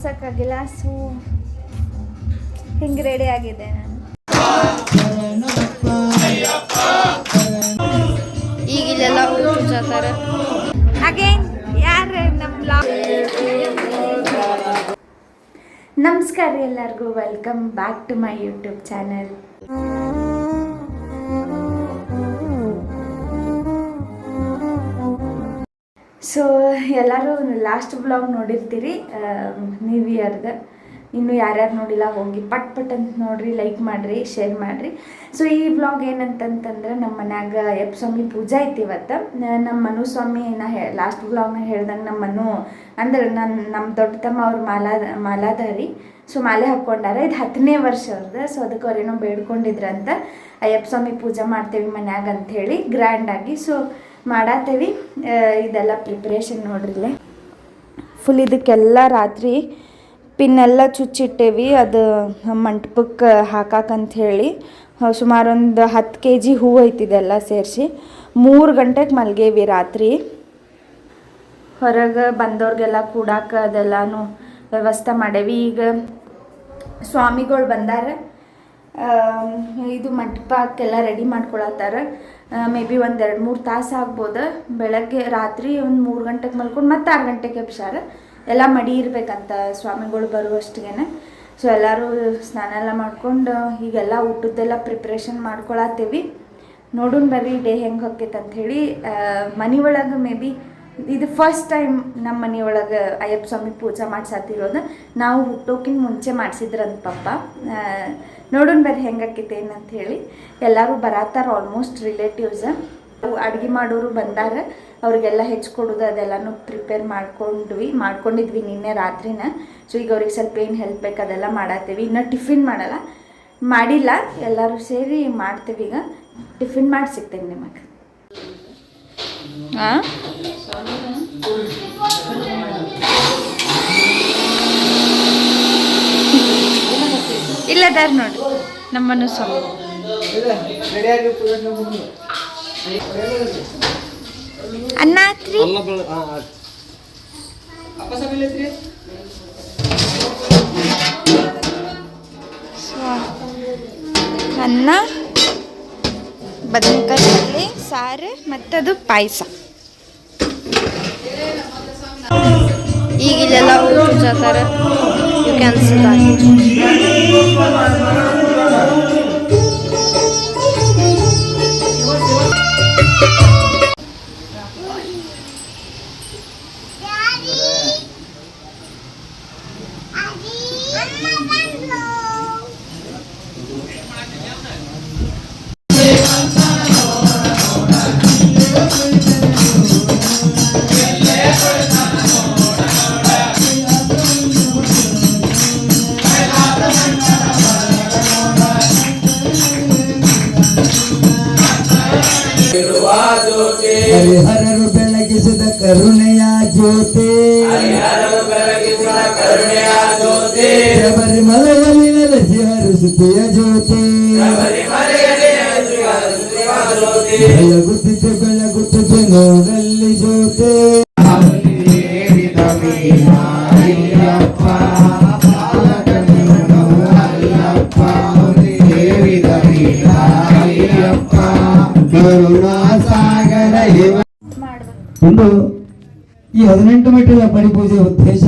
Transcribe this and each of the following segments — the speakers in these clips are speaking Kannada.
ಸಾಕಾಗಿಲ್ಲ ಗ್ಲಾಸು ಹಿಂಗೆ ರೆಡಿ ಆಗಿದೆ ನಾನು. ಈಗ ಇಲ್ಲೆಲ್ಲ ಅಗೇನ್ ಯಾರು ನಮ್ಮ ನಮಸ್ಕಾರ ರೀ ಎಲ್ಲರಿಗೂ welcome back to my YouTube channel so ಎಲ್ಲರೂ ಲಾಸ್ಟ್ ಬ್ಲಾಗ್ ನೋಡಿರ್ತೀರಿ ನ್ಯೂ ಇಯರ್ದು ಇನ್ನು ಯಾರ್ಯಾರು ನೋಡಿಲ್ಲ, ಹೋಗಿ ಪಟ್ ಪಟ್ ಅಂತ ನೋಡ್ರಿ ಲೈಕ್ ಮಾಡಿರಿ ಶೇರ್ ಮಾಡಿರಿ. ಸೊ ಈ ಬ್ಲಾಗ್ ಏನಂತಂತಂದ್ರೆ ನಮ್ಮ ಮನ್ಯಾಗ ಅಯ್ಯಪ್ಪ ಸ್ವಾಮಿ ಪೂಜೆ ಐತಿ ಇವತ್ತು. ನಮ್ಮ ಮನು ಸ್ವಾಮಿ ನಾ ಹೇ ಲಾಸ್ಟ್ ಬ್ಲಾಗ್ನ ಹೇಳ್ದಂಗೆ ನಮ್ಮ ಮನು, ಅಂದ್ರೆ ನನ್ನ ನಮ್ಮ ದೊಡ್ಡ ತಮ್ಮ ಅವ್ರ ಮಾಲಾ, ಮಾಲಾಧಾರಿ. ಸೊ ಮಾಲೆ ಹಾಕ್ಕೊಂಡಾರ. ಇದು ಹತ್ತನೇ ವರ್ಷ ಅವ್ರದ್ದು ಸೊ ಅದಕ್ಕೆ ಅವ್ರೇನೋ ಬೇಡ್ಕೊಂಡಿದ್ರಂತ. ಅಯ್ಯಪ್ಪ ಸ್ವಾಮಿ ಪೂಜೆ ಮಾಡ್ತೇವೆ ಮನ್ಯಾಗ ಅಂಥೇಳಿ ಗ್ರ್ಯಾಂಡಾಗಿ ಸೊ ಮಾಡತ್ತೇವಿ. ಇದೆಲ್ಲ ಪ್ರಿಪ್ರೇಷನ್ ನೋಡ್ರಿಲೆ ಫುಲ್ ಇದಕ್ಕೆಲ್ಲ ರಾತ್ರಿ ಪಿನ್ನೆಲ್ಲ ಚುಚ್ಚಿಟ್ಟೇವಿ. ಅದು ಮಂಟಪಕ್ಕೆ ಹಾಕಾಕಂತ ಹೇಳಿ. ಸುಮಾರು ಒಂದು ಹತ್ತು ಕೆ ಜಿ ಹೂವು ಐತಿದೆಲ್ಲ ಸೇರಿಸಿ. ಮೂರು ಗಂಟೆಗೆ ಮಲ್ಗೇವಿ ರಾತ್ರಿ. ಹೊರಗೆ ಬಂದವ್ರಿಗೆಲ್ಲ ಕೂಡಾಕ ಅದೆಲ್ಲನೂ ವ್ಯವಸ್ಥೆ ಮಾಡೇವಿ. ಈಗ ಸ್ವಾಮಿಗಳು ಬಂದಾರ. ಇದು ಮಂಟಪಕ್ಕೆಲ್ಲ ರೆಡಿ ಮಾಡ್ಕೊಳತ್ತಾರ. ಮೇ ಬಿ ಒಂದು ಎರಡು ಮೂರು ತಾಸು ಆಗ್ಬೋದು. ಬೆಳಗ್ಗೆ, ರಾತ್ರಿ ಒಂದು ಮೂರು ಗಂಟೆಗೆ ಮಲ್ಕೊಂಡು ಮತ್ತೆ ಆರು ಗಂಟೆಗೆ ಎಬ್ಸಾರ. ಎಲ್ಲ ಮಡಿ ಇರಬೇಕಂತ ಸ್ವಾಮಿಗಳು ಬರುವಷ್ಟಿಗೆ ಸೊ ಎಲ್ಲರೂ ಸ್ನಾನ ಎಲ್ಲ ಮಾಡ್ಕೊಂಡು ಈಗೆಲ್ಲ ಊಟದ್ದೆಲ್ಲ ಪ್ರಿಪ್ರೇಷನ್ ಮಾಡ್ಕೊಳತ್ತೀವಿ. ನೋಡೋಣ ಬರ್ರಿ, ಡೇ ಹೆಂಗೆ ಹೊಕ್ಕೈತೆ ಅಂಥೇಳಿ ಮನೆ ಒಳಗೆ ಮೇ ಬಿ ಇದು ಫಸ್ಟ್ ಟೈಮ್ ನಮ್ಮ ಮನೆಯೊಳಗೆ ಅಯ್ಯಪ್ಪ ಸ್ವಾಮಿ ಪೂಜೆ ಮಾಡ್ಸತ್ತಿರೋದು ನಾವು ಹುಟ್ಟೋಕಿನ ಮುಂಚೆ ಮಾಡಿಸಿದ್ರಂತ ಪಪ್ಪ ನೋಡೋಣ ಬರ್ರಿ ಹೆಂಗಾಕೈತೆ ಏನಂತ ಹೇಳಿ. ಎಲ್ಲರೂ ಬರತ್ತಾರ ಆಲ್ಮೋಸ್ಟ್ ರಿಲೇಟಿವ್ಸ್ ಅಡುಗೆ ಮಾಡೋರು ಬಂದಾಗ ಅವ್ರಿಗೆಲ್ಲ ಹೆಚ್ಕೊಡೋದು ಅದೆಲ್ಲನೂ ಪ್ರಿಪೇರ್ ಮಾಡ್ಕೊಂಡ್ವಿ, ಮಾಡ್ಕೊಂಡಿದ್ವಿ ನಿನ್ನೆ ರಾತ್ರಿನ. ಸೊ ಈಗ ಅವ್ರಿಗೆ ಸ್ವಲ್ಪ ಏನು ಹೆಲ್ಪ್ ಬೇಕು ಅದೆಲ್ಲ ಮಾಡತ್ತೀವಿ. ಇನ್ನೂ ಟಿಫಿನ್ ಮಾಡಲ್ಲ. ಮಾಡಿಲ್ಲ. ಎಲ್ಲರೂ ಸೇರಿ ಮಾಡ್ತೀವಿ ಈಗ. ಟಿಫಿನ್ ಮಾಡಿ ಸಿಗ್ತೇನೆ ನಿಮಗೆ. ಹಾಂ ಇಲ್ಲ ದಾರ್ ನೋಡಿ. ನಮ್ಮನ್ನು ಸ್ವಾಮಿ. ಅನ್ನ ಅನ್ನ ಬದನೆಕಾಯಿ ಸಾರು ಮತ್ತದು ಪಾಯಸ. ಈಗ ಇಲ್ಲೆಲ್ಲ ಜಾತಾರ ಯು ಕ್ಯಾನ್ ಸಿ ಹರಿಹರರು ಬೆಳಗಿಸಿದ ಕರುಣೆಯ ಜ್ಯೋತಿ ಶಬರಿಮಲೆಯಲ್ಲಿ ನೆಲೆಸಿ ಹರಿಸುತ್ತೆಯ ಜ್ಯೋತಿ ಬೆಳಗುತ್ತಿದ್ದೆ ಬೆಳಗುತ್ತಿದ್ದೆ ನೋಡಲ್ಲಿ ಜ್ಯೋತಿ ಇಂದು ಈ ಹದಿನೆಂಟು ಮೆಟ್ಟಿಲ ಪಡಿಪೂಜೆಯ ಉದ್ದೇಶ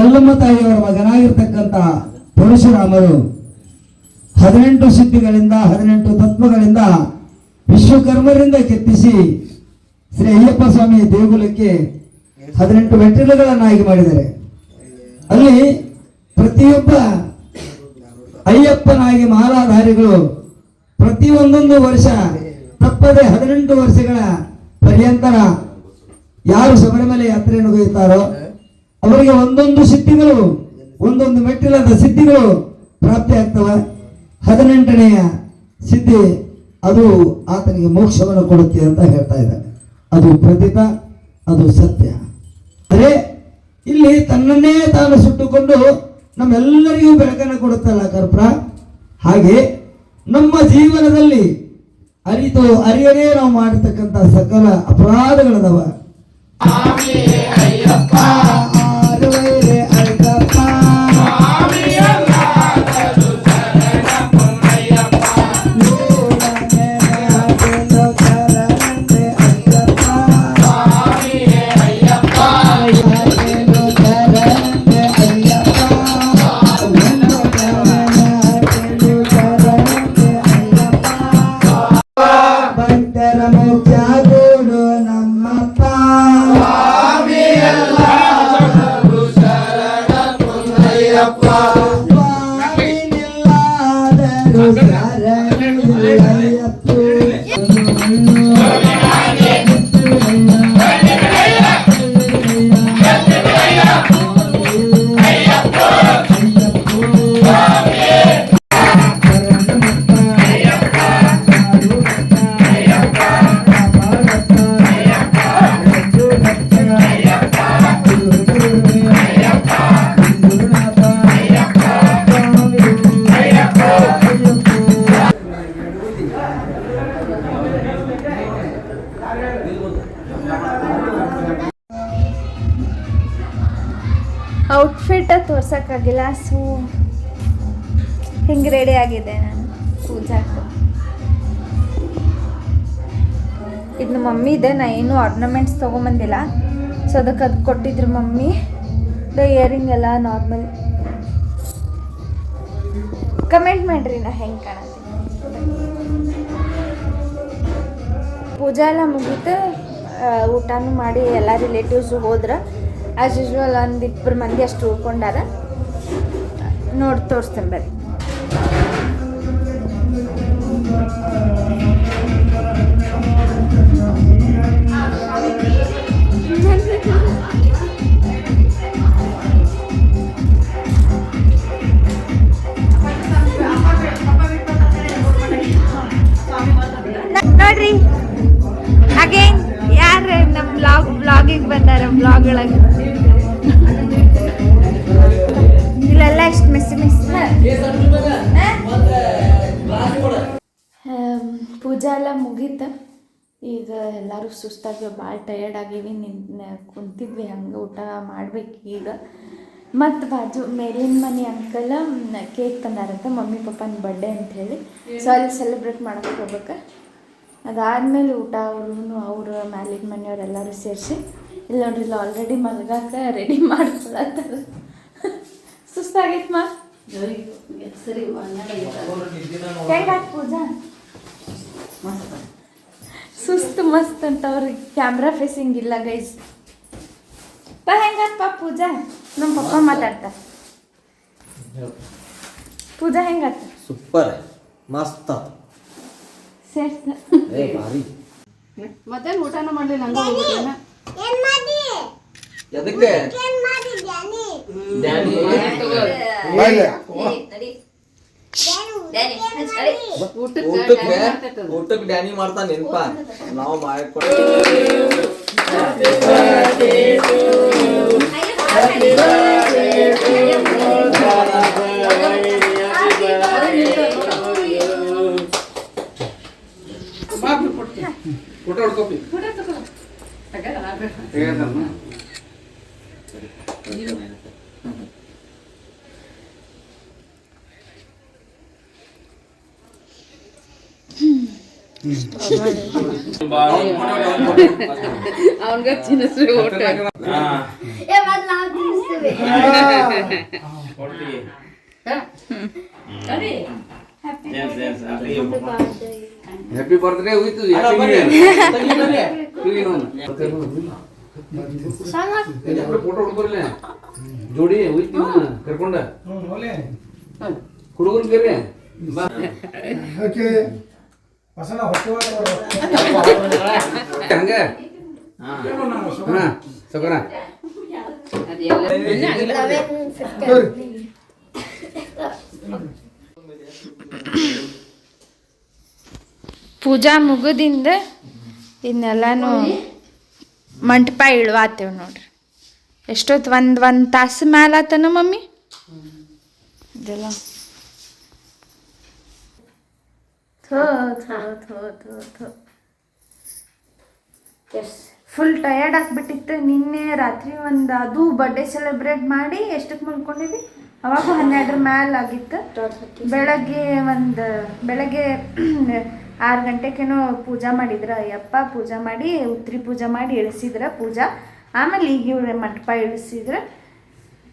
ಎಲ್ಲಮ್ಮ ತಾಯಿಯವರ ಮಗನಾಗಿರ್ತಕ್ಕಂಥ ಪರಶುರಾಮರು ಹದಿನೆಂಟು ಸಿದ್ಧಿಗಳಿಂದ, ಹದಿನೆಂಟು ತತ್ವಗಳಿಂದ ವಿಶ್ವಕರ್ಮರಿಂದ ಕೆತ್ತಿಸಿ ಶ್ರೀ ಅಯ್ಯಪ್ಪ ಸ್ವಾಮಿ ದೇಗುಲಕ್ಕೆ ಹದಿನೆಂಟು ಮೆಟ್ಟಿಲುಗಳನ್ನಾಗಿ ಮಾಡಿದ್ದಾರೆ. ಅಲ್ಲಿ ಪ್ರತಿಯೊಬ್ಬ ಅಯ್ಯಪ್ಪನಾಗಿ ಮಾಲಾಧಾರಿಗಳು ಪ್ರತಿಯೊಂದೊಂದು ವರ್ಷ ತಪ್ಪದೆ ಹದಿನೆಂಟು ವರ್ಷಗಳ ಪರ್ಯಂತರ ಯಾರು ಶಬರಿಮಲೆ ಯಾತ್ರೆಯನ್ನು ಒಯ್ಯುತ್ತಾರೋ ಅವರಿಗೆ ಒಂದೊಂದು ಸಿದ್ಧಿಗಳು ಒಂದೊಂದು ಮೆಟ್ಟಿಲದ ಸಿದ್ಧಿಗಳು ಪ್ರಾಪ್ತಿ ಆಗ್ತವೆ. ಹದಿನೆಂಟನೆಯ ಸಿದ್ಧಿ, ಅದು ಆತನಿಗೆ ಮೋಕ್ಷವನ್ನು ಕೊಡುತ್ತೆ ಅಂತ ಹೇಳ್ತಾ ಇದ್ದಾನೆ. ಅದು ಪ್ರತಿತ, ಅದು ಸತ್ಯ. ಅರೆ, ಇಲ್ಲಿ ತನ್ನನ್ನೇ ತಾನು ಸುಟ್ಟುಕೊಂಡು ನಮ್ಮೆಲ್ಲರಿಗೂ ಬೆಳಕನ್ನು ಕೊಡುತ್ತಲ್ಲ ಕರ್ಪ್ರ. ಹಾಗೆ ನಮ್ಮ ಜೀವನದಲ್ಲಿ ಅರಿತು ಅರಿಯದೇ ನಾವು ಮಾಡತಕ್ಕಂಥ ಸಕಲ ಅಪರಾಧಗಳದವ. ಅಯ್ಯಪ್ಪ. ತೋರ್ಸೋಕ್ಕಾಗಿಲ್ಲ ಸೊ ಹಿಂಗೆ ರೆಡಿ ಆಗಿದೆ ನಾನು ಪೂಜಾಕ್ಕೆ. ಇದು ಮಮ್ಮಿ ಇದೆ, ನಾ ಏನು ಆರ್ನಮೆಂಟ್ಸ್ ತೊಗೊಂಬಂದಿಲ್ಲ. ಸೊ ಅದಕ್ಕೆ ಅದು ಕೊಟ್ಟಿದ್ರು ಮಮ್ಮಿ. ದ ಇಯರಿಂಗ್ ಎಲ್ಲ ನಾರ್ಮಲ್ ಕಮೆಂಟ್ ಮಾಡ್ರಿ ನಾ ಹೆಂಗೆ ಕಾಣತ್ತೆ ಪೂಜಾ ಎಲ್ಲ ಮುಗೀತು. ಊಟನೂ ಮಾಡಿ ಎಲ್ಲ ರಿಲೇಟಿವ್ಸು ಹೋದ್ರೆ. ಆ್ಯಸ್ ಯೂಶ್ವಲ್ ಒಂದು ಇಬ್ಬರು ಮಂದಿ ಅಷ್ಟು ಉಳ್ಕೊಂಡಾರ. ನೋಡಿ ತೋರಿಸ್ತೇನೆ ಬರ್ರಿ. ಪೂಜಾ ಎಲ್ಲ ಮುಗೀತ. ಈಗ ಎಲ್ಲರೂ ಸುಸ್ತಾಗಿ ಭಾಳ ಟಯರ್ಡ್ ಆಗೀವಿ. ನಿನ್ನ ಕುಂತಿದ್ವಿ ಹಂಗೆ ಊಟ ಮಾಡ್ಬೇಕು ಈಗ. ಮತ್ತು ಬಾಜು ಮೇಲಿನ ಮನೆ ಅಂಕಲ್ ಕೇಕ್ ತಂದಾರಂತ ಮಮ್ಮಿ ಪಪ್ಪನ ಬರ್ಡೇ ಅಂತ ಹೇಳಿ. ಸೊ ಅಲ್ಲಿ ಸೆಲೆಬ್ರೇಟ್ ಮಾಡಕ್ಕೆ ಹೋಗ್ಬೇಕು. ಅದಾದಮೇಲೆ ಊಟ ಅವರು ಅವ್ರ ಮ್ಯಾಲಿನ ಮನೆಯವರೆಲ್ಲರೂ ಸೇರಿಸಿ ಇಲ್ಲ ನೋಡ್ರಿ ಇಲ್ಲ ಆಲ್ರೆಡಿ ಮಲ್ಗಾಕ ರೆಡಿ ಮಾಡ್ಕೊಳತ್ತ ಸುಸ್ತಾಗಿತ್ತು ಮಾ. ಹೆಂಗಾಯ್ತು ಪೂಜಾ? ಸುಸ್ತು ಮಸ್ತ್ ಅಂತ ಅವ್ರಿಗೆ ಕ್ಯಾಮ್ರಾ ಫೇಸಿಂಗ್ ಇಲ್ಲ ಗೈಸ್ ಬಾ ಹೆಂಗಪ್ಪ ಪೂಜಾ? ನಮ್ಮ ಪಪ್ಪ ಮಾತಾಡ್ತಾರೆ ಪೂಜಾ ಹೆಂಗಾತ ಸೂಪರ್. ಮಸ್ತ್. ಸೇರ್ತ ಮತ್ತೇನ್ ಊಟನ ಮಾಡ್ಲಿಲ್ಲ ಹಂಗ ಹೋಗ್ಬಿಟ್ಟೇನ ಎದಕ್ಕೆ? ಡ್ಯಾನಿ? ಊಟಕ್ಕೆ ಊಟಕ್ಕೆ? ಡ್ಯಾನಿ ಮಾಡ್ತಾನೆ ನೆನಪ ನಾವು ಮಾಡ್ಕೊಡ ಫೋಟೋ ಹೊಡ್ಕೋಪಿ ಅವನ್ಗ ಚಿನ್ನಸ್ರಿ ಊಟ ಹ್ಯಾಪಿ ಬರ್ತ್ಡೇ ಹೋಯ್ತು ಫೋಟೋ ಹೊಡ್ಕೊರ್ಲೆ ಜೋಡಿ ಹೋಯ್ತು ಕರ್ಕೊಂಡ ಹುಡುಗರು ಹಂಗ? ಹಾ. ಪೂಜಾ ಮುಗುದಿಂದ ಇನ್ನೆಲ್ಲಾನು ಮಂಟಪ ಇಳ್ವಾತೇವ್ ನೋಡ್ರಿ. ಎಷ್ಟೊತ್ತು ಒಂದು ಒಂದು ತಾಸು ಮ್ಯಾಲ ಆತನ ಮಮ್ಮಿ? ಇದೆಲ್ಲ ಥೋ ಥೋ ಥೋ ಥೋ ಥೋ ಎಸ್ ಫುಲ್ ಟಯರ್ಡ್ ಆಗಿಬಿಟ್ಟಿತ್ತು. ನಿನ್ನೆ ರಾತ್ರಿ ಒಂದು ಅದು ಬರ್ಡೇ ಸೆಲೆಬ್ರೇಟ್ ಮಾಡಿ ಎಷ್ಟಕ್ಕೆ ಮಲ್ಕೊಂಡಿದ್ವಿ ಅವಾಗ ಹನ್ನೆರಡರ ಮ್ಯಾಲ ಆಗಿತ್ತು. ಬೆಳಗ್ಗೆ ಒಂದು ಬೆಳಗ್ಗೆ ಆರು ಗಂಟೆಗೇನೋ ಪೂಜಾ ಮಾಡಿದ್ರ. ಅಯ್ಯಪ್ಪ ಪೂಜಾ ಮಾಡಿ ಉತ್ರಿ ಪೂಜಾ ಮಾಡಿ ಇಳಿಸಿದ್ರ ಪೂಜಾ. ಆಮೇಲೆ ಈಗ ಇವ್ರ ಮಂಟಪ ಇಳಿಸಿದ್ರ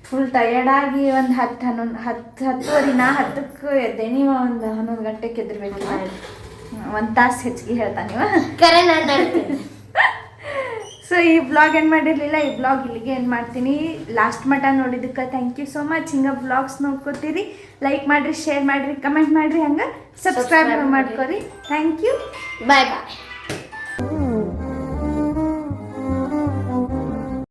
ಫುಲ್ ಟಯರ್ಡಾಗಿ ಒಂದು ಹತ್ತು ಹನ್ನೊಂದು ಹತ್ತು ಹತ್ತುವರೆ ನಾ ಹತ್ತಕ್ಕೆ ನೀವು ಒಂದು ಹನ್ನೊಂದು ಗಂಟೆಗೆ ಎದ್ರಬೇಕು ಒಂದು ತಾಸು ಹೆಚ್ಚಿಗೆ ಹೇಳ್ತಾನೆ ನೀವು. ಸೊ ಈ ಬ್ಲಾಗ್ ಏನು ಮಾಡಿರಲಿಲ್ಲ? ಈ ಬ್ಲಾಗ್ ಇಲ್ಲಿಗೆ ಏನು ಮಾಡ್ತೀನಿ? ಲಾಸ್ಟ್ ಮಟ ನೋಡಿದ್ದಕ್ಕೆ ಥ್ಯಾಂಕ್ ಯು ಸೋ ಮಚ್ ಹಿಂಗೆ ಬ್ಲಾಗ್ಸ್ ನೋಡ್ಕೋತೀರಿ ಲೈಕ್ ಮಾಡಿರಿ ಶೇರ್ ಮಾಡಿರಿ ಕಮೆಂಟ್ ಮಾಡಿರಿ ಹಂಗೆ ಸಬ್ಸ್ಕ್ರೈಬ್ ಮಾಡ್ಕೊರಿ. Thank you bye bye